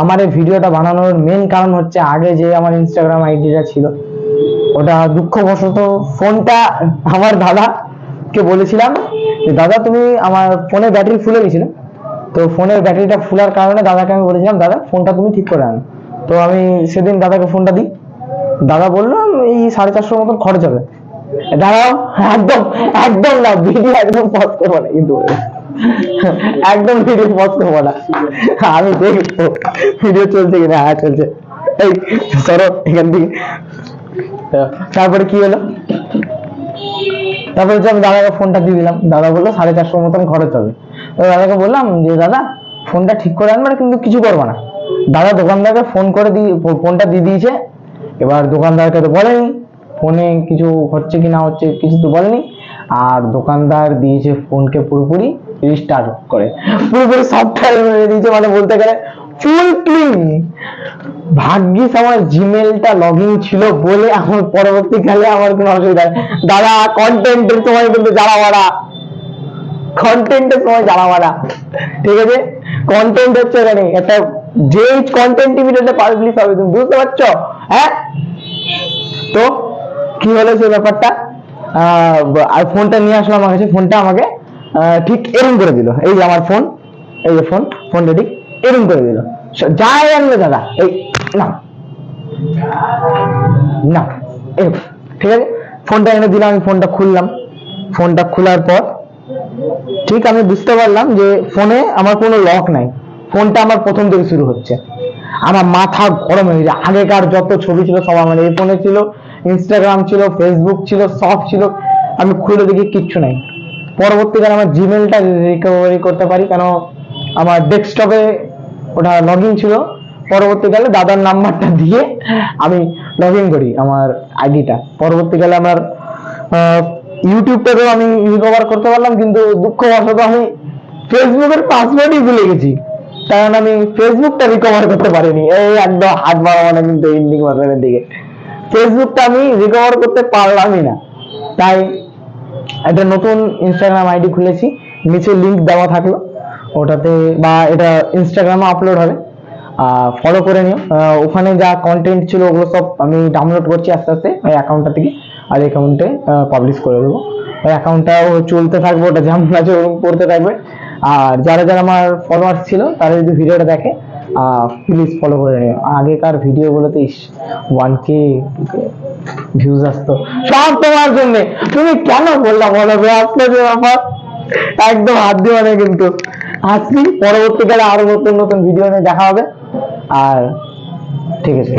আমার এই ভিডিওটা বানানোর মেন কারণ হচ্ছে আগে যে আমার ইনস্টাগ্রাম আইডিটা ছিল, ওটা দুঃখবশত ফোনটা আমার দাদাকে বলেছিলাম যে, দাদা, তুমি আমার ফোনের ব্যাটারি ফুলে গেছিল। তো ফোনের ব্যাটারিটা ফুলার কারণে দাদাকে আমি বলেছিলাম, দাদা ফোনটা তুমি ঠিক করে আনো। তো আমি সেদিন দাদাকে ফোনটা দিই। দাদা বলল, এই সাড়ে চারশোর মতন খরচ হবে। দাঁড়াও, একদম একদম না ভিডিও একদম পজ করব না, কিন্তু একদম ভিডিও পজ করব না। আমি দেখব। ভিডিও চলছে কিনা? হ্যাঁ চলছে। এই, সরো, এখান থেকে। তারপরে কি হলো? তারপরে আমি দাদাকে ফোনটা দিয়ে দিলাম। দাদা বলল, সাড়ে চারশোর মতন খরচ হবে। তো দাদাকে বললাম যে, দাদা ফোনটা ঠিক করে আনবে কিন্তু কিছু করব না। দাদা দোকানদারকে ফোন করে দিয়ে ফোনটা দিয়ে দিয়েছে। এবার দোকানদারকে তো বলেনি। ফোনে কিছু হচ্ছে কি না হচ্ছে কিছু তো বলেনি। আর দোকানদার দিয়েছে ফোনকে পুরোপুরি রিস্টার্ট করে। পুরোপুরি সফটওয়্যার মেরে দিয়েছে মানে বলতে গেলে ফুল ক্লিন ভাগ্যিস আমার জিমেলটা লগ ইন ছিল বলে আমার পরবর্তীকালে আমার কোনো অসুবিধা দাদা কন্টেন্টের সময় কিন্তু যারা মারা কন্টেন্টের সময় যারা মারা ঠিক আছে? কন্টেন্ট হচ্ছে এখানে। একটা যে কন্টেন্ট টিভিতে পাবলিশ হবে, তুমি বুঝতে পারছ? হ্যাঁ? তো, কি হলো সেই ব্যাপারটা? আর ফোনটা নিয়ে আসলো আমার কাছে, ফোনটা আমাকে ঠিক এরম করে দিল। এই যে আমার ফোন, এই যে ফোন ফোনটা ঠিক এরম করে দিল। যাই আনবে দাদা, এই না না ঠিক আছে? ফোনটা এনে দিলাম, আমি ফোনটা খুললাম। ফোনটা খোলার পর, ঠিক আমি বুঝতে পারলাম যে ফোনে আমার কোনো লক নাই। ফোনটা আমার প্রথম থেকে শুরু হচ্ছে। আমার মাথা গরম হয়ে যায় আগেকার যত ছবি ছিল সব আমার এই ফোনে ছিল। ইনস্টাগ্রাম ছিল ফেসবুক ছিল, সব ছিল, আমি খুলে দেখি কিচ্ছু নাই। পরবর্তীকালে আমার জিমেলটা রিকভারি করতে পারি, কেন আমার ডেস্কটপে ওটা লগ ছিল। পরবর্তীকালে দাদার নাম্বারটা দিয়ে আমি লগ করি আমার আইডিটা পরবর্তীকালে আমার ইউটিউবটাকেও আমি রিকভার করতে পারলাম, কিন্তু দুঃখবশত আমি ফেসবুকের পাসওয়ার্ডই ভুলে গেছি। কারণ আমি ফেসবুকটা রিকভার করতে পারিনি। এই একদম হাত বাড়াবো না কিন্তু এন্ডিং বাটনের দিকে। ফেসবুকটা আমি রিকভার করতে পারলামই না। তাই একটা নতুন ইনস্টাগ্রাম আইডি খুলেছি, নিচে লিংক দেওয়া থাকল। ওটাতে বা এটা ইনস্টাগ্রামে আপলোড হবে। ফলো করে নিও। ওখানে যা কন্টেন্ট ছিল ওগুলো সব আমি ডাউনলোড করছি আস্তে আস্তে ওই অ্যাকাউন্টটা থেকে। আর এই অ্যাকাউন্টে পাবলিশ করে দেবো। ওই অ্যাকাউন্টটাও চলতে থাকবে, ওটা যেমন আছে ওরকম করতে থাকবে। আর যারা যারা আমার ফলোয়ার্স ছিল, তারা যদি ভিডিওটা দেখে প্লিজ ফলো করে নিও। আগেকার ভিডিওগুলোতে ইস ওয়ান কে ভিউজ আসতো। সব তোমার জন্য। তুমি কেন বললাম বলো আসলে যে ব্যাপার। একদম হাত দিও নেই কিন্তু। আসছি পরবর্তীকালে আরও নতুন নতুন ভিডিও নিয়ে দেখা হবে। আর ঠিক আছে